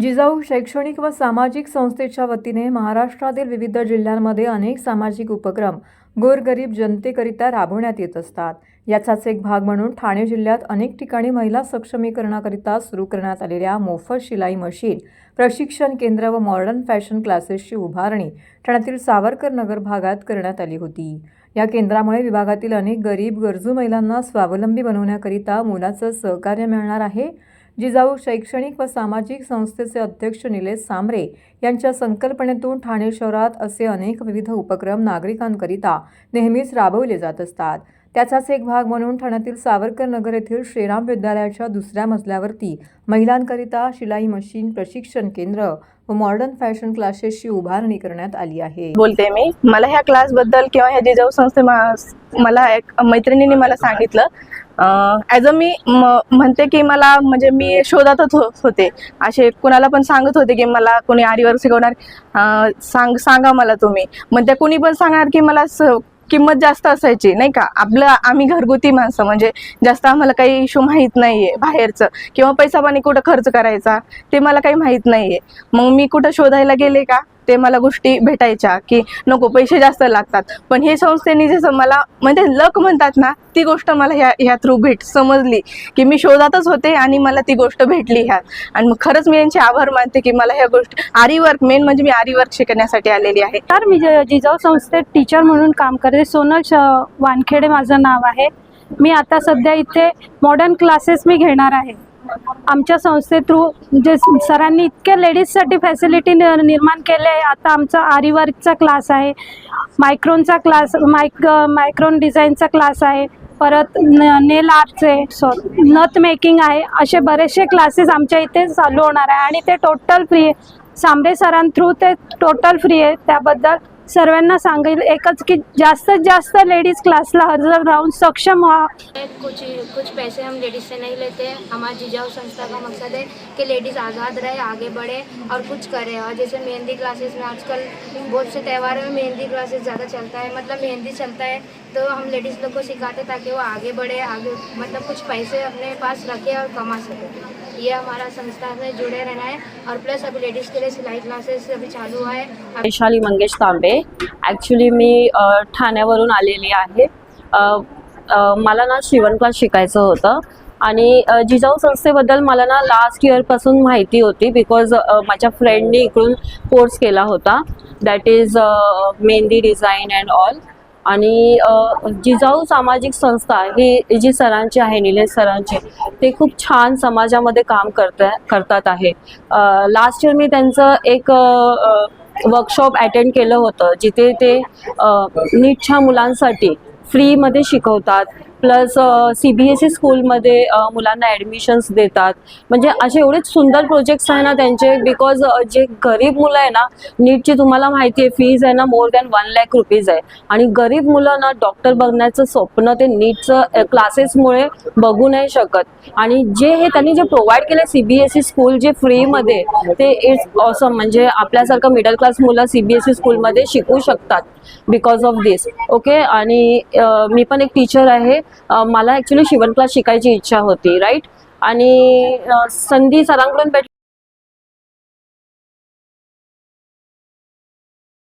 जिजाऊ शैक्षणिक व सामाजिक संस्थेच्या वतीने महाराष्ट्रातील विविध जिल्ह्यांमध्ये अनेक सामाजिक उपक्रम गोरगरीब जनतेकरिता राबवण्यात येत असतात. याचाच एक भाग म्हणून ठाणे जिल्ह्यात अनेक ठिकाणी महिला सक्षमीकरणाकरिता सुरू करण्यात आलेल्या मोफत शिलाई मशीन प्रशिक्षण केंद्र व मॉडर्न फॅशन क्लासेसची उभारणी ठाण्यातील सावरकर नगर भागात करण्यात आली होती. या केंद्रामुळे विभागातील अनेक गरीब गरजू महिलांना स्वावलंबी बनवण्याकरिता मुलाचं सहकार्य मिळणार आहे. जिजाऊ शैक्षणिक व सामाजिक संस्थेचे अध्यक्ष निलेश सांबरे यांच्या संकल्पनेतून ठाणे शहरात असे अनेक विविध उपक्रम नागरिकांकरिता नेहमीच राबवले जात असतात. त्याचाच एक भाग म्हणून ठाण्यातील सावरकर नगर येथील श्रीराम विद्यालयाच्या दुसऱ्या मजल्यावरती महिलांकरिता शिलाई मशीन प्रशिक्षण केंद्र व मॉडर्न फॅशन क्लासेसची उभारणी करण्यात आली आहे. बोलते मी. मला ह्या क्लासबद्दल किंवा ह्या जिजाऊ संस्थे मला एक मैत्रिणीने मला सांगितलं. ॲज अ मी म्हणते की मला म्हणजे मी शोधातच हो- होते. असे कुणाला पण सांगत होते की मला कोणी आरीवर शिकवणार सांग सांगा मला तुम्ही. मग त्या कुणी पण सांगणार की मला स- किंमत जास्त असायची नाही का? आपलं आम्ही घरगुती माणसं म्हणजे जास्त आम्हाला काही इशू माहीत नाहीये बाहेरचं. किंवा पैसा पाणी कुठं खर्च करायचा ते मला काही माहीत नाहीये. मग मी कुठं शोधायला गेले का? ते मला गोष्टी भेटायच्या की नको पैसे जास्त लागतात. पण हे संस्थेने जसं मला म्हणजे लक म्हणतात ना ती गोष्ट मला ह्या ह्या थ्रू भेट समजली की मी शोधातच होते आणि मला ती गोष्ट भेटली ह्यात. आणि मग खरंच मी यांचे आभार मानते की मला ह्या गोष्टी आरी वर्क मेन म्हणजे मी आरी वर्क शिकण्यासाठी आलेली आहे. तर मी जिजाऊ संस्थेत टीचर म्हणून काम करते सोनल वानखेडे माझं नाव आहे. मी आता सध्या इथे मॉडर्न क्लासेस मी घेणार आहे. आमच्या संस्थे थ्रू जे सरांनी इतक्या लेडीजसाठी फॅसिलिटी निर्माण केले आहे. आता आमचा आरिवर्कचा क्लास आहे. मायक्रोनचा क्लास मायक मायक्रोन डिझाईनचा क्लास आहे. परत न नेल आर्टचे सॉ नथ मेकिंग आहे. असे बरेचसे क्लासेस आमच्या इथे चालू होणार आहे. आणि ते टोटल फ्री आहे. सांबरे सरां थ्रू ते टोटल फ्री आहे. त्याबद्दल सर्वांना सांगेल एकच की जास्तीत जास्त लेडीज क्लासला हजर राहून सक्षम व्हा. कुछ कुछ पैसे हम लेडीज से नहीं लेते हमारा जिजाऊ संस्था का मकसद है कि लेडीज़ आज़ाद रहे आगे बढ़े और कुछ करे। और जैसे मेहंदी क्लासेस में आजकल बहुत से त्योहारों में मेहंदी क्लासेस ज़्यादा चलता है मतलब मेहंदी चलता है तो हम लेडीज़ लोग को सिखाते ताकि वो आगे बढ़े आगे मतलब कुछ पैसे अपने पास रखे और कमा सके। ये हमारा संस्था से जुड़े रहना है और प्लस अभी लेडीज़ के लिए सिलाई क्लासेस अभी चालू हुआ है। वैशाली मंगेश तांबे। ॲक्च्युली मी ठाण्यावरून आलेली आहे. मला ना शिवण क्लास शिकायचं होतं. आणि जिजाऊ संस्थेबद्दल मला ना लास्ट इयरपासून माहिती होती बिकॉज माझ्या फ्रेंडनी इकडून कोर्स केला होता. That is mehndi design and all आणि जिजाऊ सामाजिक संस्था ही जी सरांची आहे निलेश सरांची ते खूप छान समाजामध्ये काम करत करतात आहे. लास्ट इयर मी त्यांचं एक वर्कशॉप अटेंड केलं होतं जिथे ते नीटच्या मुलांसाठी फ्रीमध्ये शिकवतात. Plus C B S E स्कूलमध्ये मुलांना ॲडमिशन्स देतात. म्हणजे असे एवढेच सुंदर प्रोजेक्ट्स आहे ना त्यांचे बिकॉज जे गरीब मुलं आहे ना नीटची तुम्हाला माहिती आहे फीज आहे ना more than one lakh rupees आहे. आणि गरीब मुलं ना डॉक्टर बघण्याचं स्वप्न ते नीटचं क्लासेसमुळे बघू नाही शकत. आणि जे हे त्यांनी जे प्रोव्हाइड केलं C B S E school जे फ्रीमध्ये ते इट्स ऑसम म्हणजे आपल्यासारखं मिडल क्लास मुलं सी बी एस ई स्कूलमध्ये शिकू शकतात बिकॉज ऑफ दिस ओके आणि मी पण एक टीचर आहे. मला ॲक्च्युली शिवण क्लास शिकायची इच्छा होती राईट आणि संधी सरांकडून भेट